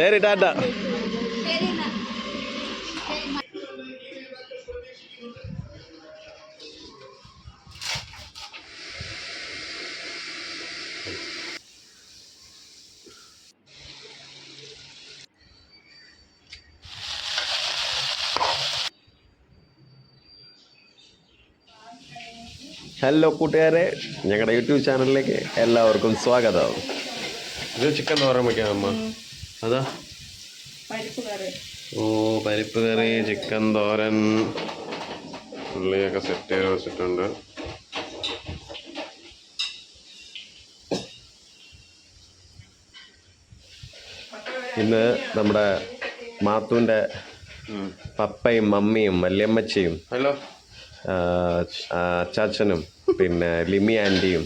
ശരി ടാറ്റ. ഹലോ കൂട്ടുകാരെ. ഞങ്ങളുടെ യൂട്യൂബ് ചാനലിലേക്ക് എല്ലാവർക്കും സ്വാഗതം. ഇത് ചിക്കൻ തോരൻ അമ്മ. അതാ. പരിപ്പ് ഓ പരിപ്പ് കറി ചിക്കൻ തോരൻ ഉള്ളിയൊക്കെ സെറ്റ് ചെയ്ത് വെച്ചിട്ടുണ്ട്. ഇന്ന് നമ്മുടെ മാത്തുവിന്റെ പപ്പയും മമ്മിയും വല്യമ്മച്ചിയും ഹലോ. അച്ചാച്ചനും പിന്നെ ലിമി ആന്റിയും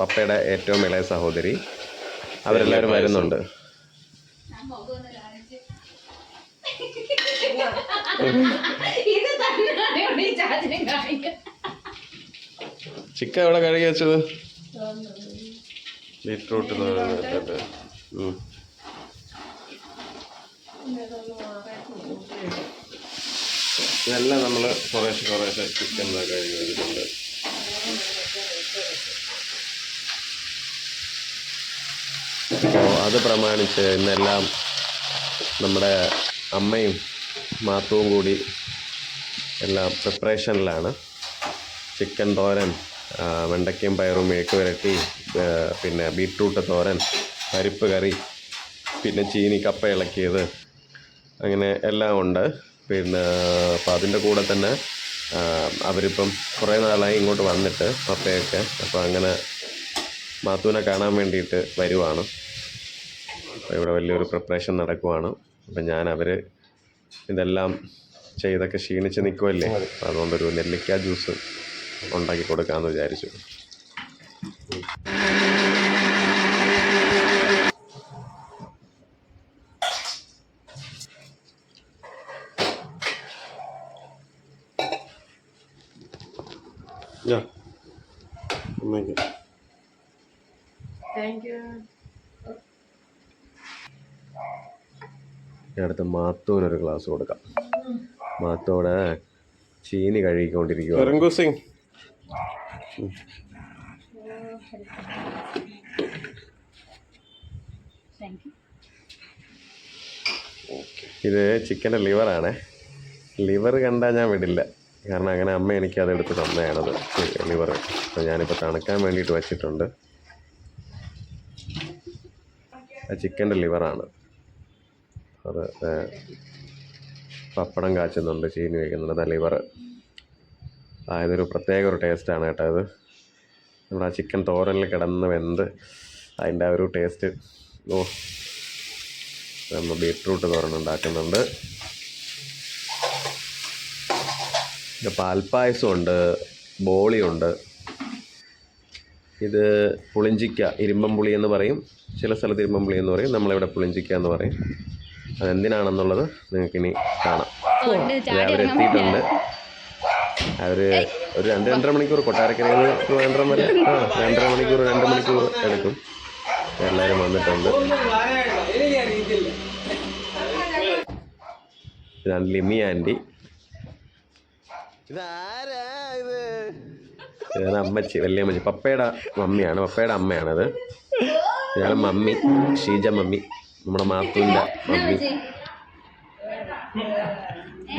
പപ്പയുടെ ഏറ്റവും ഇളയ സഹോദരി അവരെല്ലാവരും വരുന്നുണ്ട് ഇത് തന്നെയാണ് ഇവിടെ ഈ ചാച്ചനും കാണിക്കുന്നത് ചിക്കൻ എവിടെ കഴുകി വെച്ചത്? ബീറ്റ്റൂട്ട്. ഇതെല്ലാം നമ്മൾ കുറേശ്ശെ കുറേശ്ശെ ചിക്കൻ കഴുകി വെച്ചിട്ടുണ്ട് അപ്പോൾ അത് പ്രമാണിച്ച് ഇന്നെല്ലാം നമ്മുടെ അമ്മയും മാത്തവും കൂടി എല്ലാം പ്രിപ്പറേഷനിലാണ് ചിക്കൻ തോരൻ വെണ്ടയ്ക്കയും പയറും മേക്ക് വരട്ടി പിന്നെ ബീട്രൂട്ട് തോരൻ പരിപ്പ് കറി പിന്നെ ചീനി കപ്പ ഇളക്കിയത്. അങ്ങനെ എല്ലാം ഉണ്ട്. പിന്നെ അപ്പം അതിന്റെ കൂടെ തന്നെ അവരിപ്പം കുറേ നാളായി ഇങ്ങോട്ട് വന്നിട്ട് പപ്പയൊക്കെ. അപ്പോൾ അങ്ങനെ മാത്തൂനെ കാണാൻ വേണ്ടിയിട്ട് വരുവാണ്. അപ്പോൾ ഇവിടെ വലിയൊരു പ്രിപ്പറേഷൻ നടക്കുവാണ്. അപ്പം ഞാൻ അവർ ഇതെല്ലാം ചെയ്തൊക്കെ ക്ഷീണിച്ച് നിൽക്കുമല്ലേ അതുകൊണ്ടൊരു നെല്ലിക്ക ജ്യൂസ് ഉണ്ടാക്കി കൊടുക്കാമെന്ന് വിചാരിച്ചു. അമ്മയ്ക്ക് താങ്ക് യു ഞാൻ അടുത്ത ഒരു ക്ലാസ് കൊടുക്കാം. മാത്തോടെ ചീനി കഴുകിക്കൊണ്ടിരിക്കുക സിംഗ് ഇത് ചിക്കന്റെ ലിവറാണ്. ലിവർ കണ്ടാൽ ഞാൻ വിടില്ല. കാരണം അങ്ങനെ അമ്മ എനിക്ക് അതെടുത്ത് തന്നെയാണത് ലിവർ. അപ്പോൾ ഞാനിപ്പോൾ തണുക്കാൻ വേണ്ടിയിട്ട് വെച്ചിട്ടുണ്ട്. ചിക്കന്റെ ലിവറാണ്. അത് പപ്പടം കാച്ചുന്നുണ്ട് ചീനി വയ്ക്കുന്നുണ്ട് ലിവർ ആ പ്രത്യേക ഒരു ടേസ്റ്റാണ് കേട്ടോ അത് നമ്മുടെ ആ ചിക്കൻ തോരനിൽ കിടന്ന് വെന്ത് അതിന്റെ ആ ഒരു ടേസ്റ്റ് ഓ നമ്മൾ ബീട്രൂട്ട് തോരൻ ഉണ്ടാക്കുന്നുണ്ട്. പാൽപ്പായസമുണ്ട് ബോളിയുണ്ട്. ഇത് പുളിഞ്ചിക്ക ഇരുമ്പം പുളി എന്ന് പറയും. ചില സ്ഥലത്ത് ഇരുമ്പം പുളി എന്ന് പറയും നമ്മളിവിടെ പുളിഞ്ചിക്ക എന്ന് പറയും. അതെന്തിനാണെന്നുള്ളത് നിങ്ങൾക്ക് ഇനി കാണാം അവരെത്തിയിട്ടുണ്ട് അവർ ഒരു രണ്ട് രണ്ടര മണിക്കൂർ കൊട്ടാരക്കരയിൽ നിന്ന് ട്രിവാൻഡ്രം വരെ ആ രണ്ടര മണിക്കൂർ രണ്ട് മണിക്കൂർ എടുക്കും. എല്ലാവരും വന്നിട്ടുണ്ട്. ഇതാണ് ലിമി ആന്റി. ഇതാണ് അമ്മച്ചി വലിയ അമ്മച്ചി. പപ്പയുടെ മമ്മിയാണ്. പപ്പയുടെ അമ്മയാണത്. ഇതാണ് മമ്മി ഷീജ മമ്മി. നമ്മുടെ മാത്തുവിന്റെ മമ്മി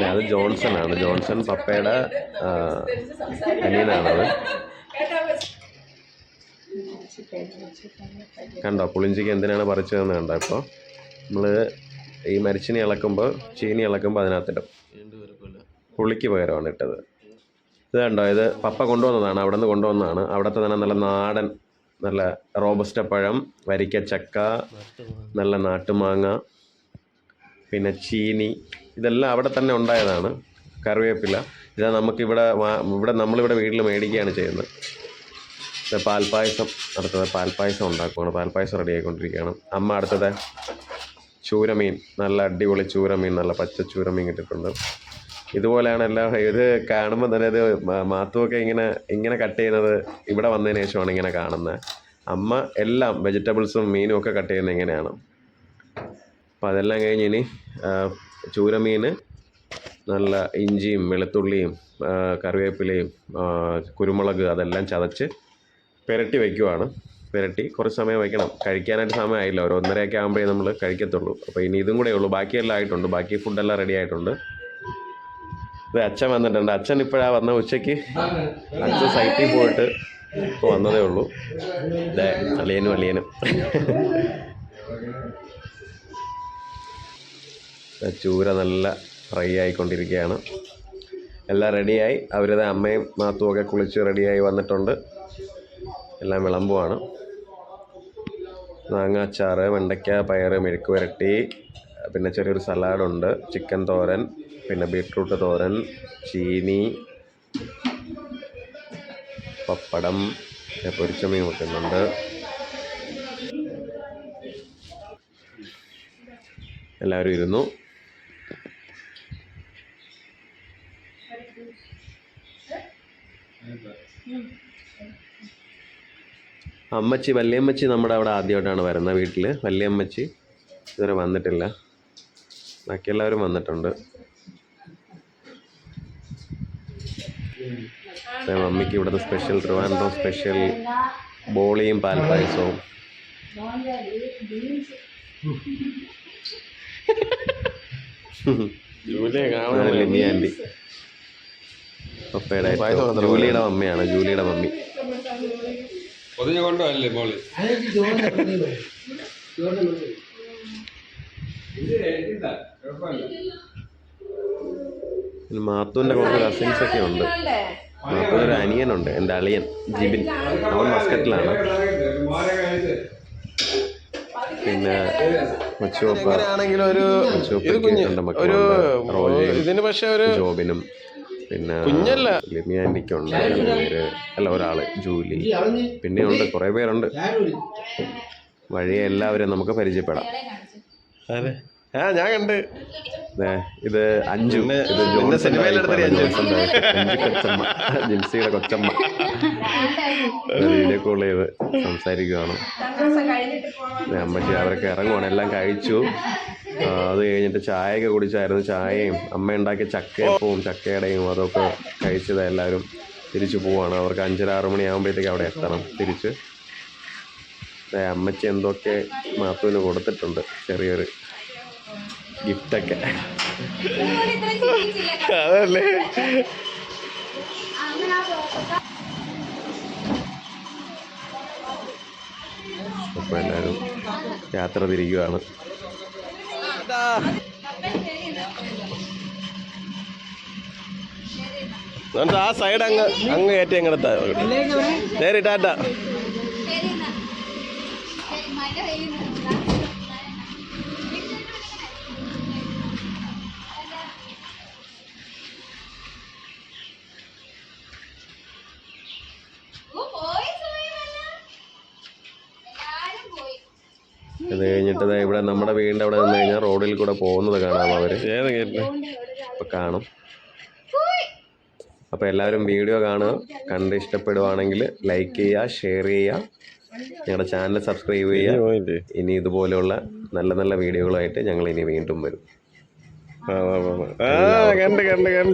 അത് ജോൺസൺ ആണ്. ജോൺസൺ പപ്പയുടെ അനിയനാണത് കണ്ടോ പുളിഞ്ചിക്ക് എന്തിനാണ് പറിച്ചതെന്ന് കണ്ടോ ഇപ്പോൾ നമ്മൾ ഈ മരിച്ചിനി ഇളക്കുമ്പോൾ ചീനി ഇളക്കുമ്പോൾ അതിനകത്തിടും. പുളിക്ക് പകരമാണ് ഇട്ടത്. ഇത് കണ്ടോ ഇത് പപ്പ കൊണ്ടുവന്നതാണ് അവിടെ നിന്ന് കൊണ്ടുവന്നതാണ്. അവിടുത്തെ തന്നെ നല്ല നാടൻ നല്ല റോബസ്റ്റ പഴം വരിക്കച്ചക്ക നല്ല നാട്ടുമാങ്ങ പിന്നെ ചീനി. ഇതെല്ലാം അവിടെ തന്നെ ഉണ്ടായതാണ് കറിവേപ്പില. ഇത് നമുക്കിവിടെ ഇവിടെ നമ്മളിവിടെ വീട്ടിൽ മേടിക്കുകയാണ് ചെയ്യുന്നത്. പാൽപ്പായസം അടുത്തത് പാൽപ്പായസം ഉണ്ടാക്കുകയാണ് പാൽപ്പായസം റെഡി ആയിക്കൊണ്ടിരിക്കുകയാണ് അമ്മ അടുത്തത് ചൂരമീൻ നല്ല അടിപൊളി ചൂരമീൻ നല്ല പച്ച ചൂരമീൻ കിട്ടിയിട്ടുണ്ട് ഇതുപോലെയാണ് എല്ലാം ഇത് കാണുമ്പോൾ തന്നെ ഇത് മാത്തുമൊക്കെ ഇങ്ങനെ ഇങ്ങനെ കട്ട് ചെയ്യുന്നത് ഇവിടെ വന്നതിന് ശേഷമാണ് ഇങ്ങനെ കാണുന്നത് അമ്മ എല്ലാം വെജിറ്റബിൾസും മീനും ഒക്കെ കട്ട് ചെയ്യുന്നത് ഇങ്ങനെയാണ്. അപ്പോൾ അതെല്ലാം കഴിഞ്ഞ് ഇനി ചൂരമീൻ നല്ല ഇഞ്ചിയും വെളുത്തുള്ളിയും കറിവേപ്പിലയും കുരുമുളക് അതെല്ലാം ചതച്ച് പുരട്ടി വയ്ക്കുവാണ് പുരട്ടി കുറച്ച് സമയം വയ്ക്കണം കഴിക്കാനായിട്ട് സമയമായില്ല. ഒരു ഒന്നരയൊക്കെ ആകുമ്പോഴേ നമ്മൾ കഴിക്കത്തുള്ളൂ. അപ്പോൾ ഇനി ഇതും കൂടെ ഉള്ളൂ. ബാക്കിയെല്ലാം ആയിട്ടുണ്ട്. ബാക്കി ഫുഡെല്ലാം റെഡി ആയിട്ടുണ്ട്. ഇത് അച്ഛൻ വന്നിട്ടുണ്ട്. അച്ഛൻ ഇപ്പോഴാ വന്ന ഉച്ചയ്ക്ക്. അച്ഛൻ സൈറ്റിൽ പോയിട്ട് ഇപ്പോൾ വന്നതേ ഉള്ളൂ. അല്ലേ അളിയനും അളിയനും. ചൂര നല്ല ഫ്രൈ ആയിക്കൊണ്ടിരിക്കുകയാണ്. എല്ലാം റെഡിയായി അവരുടെ അമ്മയും മാത്തും ഒക്കെ കുളിച്ച് റെഡിയായി വന്നിട്ടുണ്ട്. എല്ലാം വിളമ്പുവാണ്. മാങ്ങാച്ചാറ് വെണ്ടയ്ക്ക പയർ മെഴുക്ക് പുരട്ടി പിന്നെ ചെറിയൊരു സലാഡുണ്ട്. ചിക്കൻ തോരൻ പിന്നെ ബീട്രൂട്ട് തോരൻ ചീനി പപ്പടം പൊരിച്ച മീൻ വെക്കുന്നുണ്ട്. എല്ലാവരും ഇരുന്നു. അമ്മച്ചി വല്യമ്മച്ചി നമ്മുടെ അവിടെ ആദ്യമായിട്ടാണ് വരുന്നത് വീട്ടിൽ വല്യമ്മച്ചി ഇതുവരെ വന്നിട്ടില്ല. ബാക്കി എല്ലാവരും വന്നിട്ടുണ്ട്. മമ്മിക്ക് ഇവിടുത്തെ സ്പെഷ്യൽ ട്രിവാൻഡ്രം സ്പെഷ്യൽ ബോളിയും പാൽപ്പായസവും പായസവും ആന്റി. പപ്പയുടെ ജൂലിയുടെ മമ്മിയാണ് ജൂലിയുടെ മമ്മി. കൊണ്ടുപോകല്ലേ മോൾ? പിന്നെ മാത്തൂന്റെ കുറച്ച് കസിൻസ് ഒക്കെ ഉണ്ട്. മാത്തുവിന്റെ ഒരു അനിയനുണ്ട്. എന്റെ അളിയൻ ജിബിൻ. അവൻ മസ്കറ്റിലാണ് പിന്നെ ഒരു മക്കളുണ്ട്. ഇതിന് പക്ഷെ ഒരു ജോബിനും പിന്നെ കുഞ്ഞല്ല. ലിമി ആന്റിക്കുണ്ട് രണ്ട് പേര് അല്ല ഒരാൾ ജൂലി. പിന്നെ ഉണ്ട് കുറേ പേരുണ്ട്. വഴിയെ എല്ലാവരും നമുക്ക് പരിചയപ്പെടാം. അതെ. ആ ഞാൻ കണ്ട്. ദേ, ഇത് അഞ്ചു ഇത് ജിൻസിയുടെ കൊച്ചമ്മ. വീഡിയോ കോൾ ചെയ്ത് സംസാരിക്കുവാണ്. അമ്മച്ചി അവരൊക്കെ ഇറങ്ങുവാണ്. എല്ലാം കഴിച്ചു. അത് കഴിഞ്ഞിട്ട് ചായയൊക്കെ കുടിച്ചായിരുന്നു. ചായയും അമ്മ ഉണ്ടാക്കിയ ചക്കയപ്പവും ചക്കയുടെയും അതൊക്കെ കഴിച്ചത് എല്ലാവരും. തിരിച്ചു പോവാണ്. അവർക്ക് അഞ്ചര ആറ് മണിയാകുമ്പോഴത്തേക്ക് അവിടെ എത്തണം. തിരിച്ച് അമ്മച്ചി എന്തൊക്കെ മാത്തുവിന് കൊടുത്തിട്ടുണ്ട്. ചെറിയൊരു ഗിഫ്റ്റൊക്കെ അതല്ലേ? അപ്പോൾ എല്ലാവരും യാത്ര തിരിക്കുകയാണ് എന്നിട്ട് ആ സൈഡ് അങ്ങ് അങ്ങ് കയറ്റി അങ്ങെടുത്താ നേരിട്ടാട്ടാ അത് കഴിഞ്ഞിട്ട് ദേ ഇവിടെ നമ്മുടെ വീടിന്റെ അവിടെ നിന്ന് കഴിഞ്ഞാൽ റോഡിൽ കൂടെ പോകുന്നത് കാണാം അവർ ഏത് അപ്പോൾ കാണും. അപ്പോൾ എല്ലാവരും വീഡിയോ കാണുക. കണ്ട് ഇഷ്ടപ്പെടുവാണെങ്കിൽ ലൈക്ക് ചെയ്യുക ഷെയർ ചെയ്യുക. ഞങ്ങളുടെ ചാനൽ സബ്സ്ക്രൈബ് ചെയ്യുക. ഇനി ഇതുപോലെയുള്ള നല്ല നല്ല വീഡിയോകളായിട്ട് ഞങ്ങൾ ഇനി വീണ്ടും വരും. കണ്ട് കണ്ട് കണ്ട്.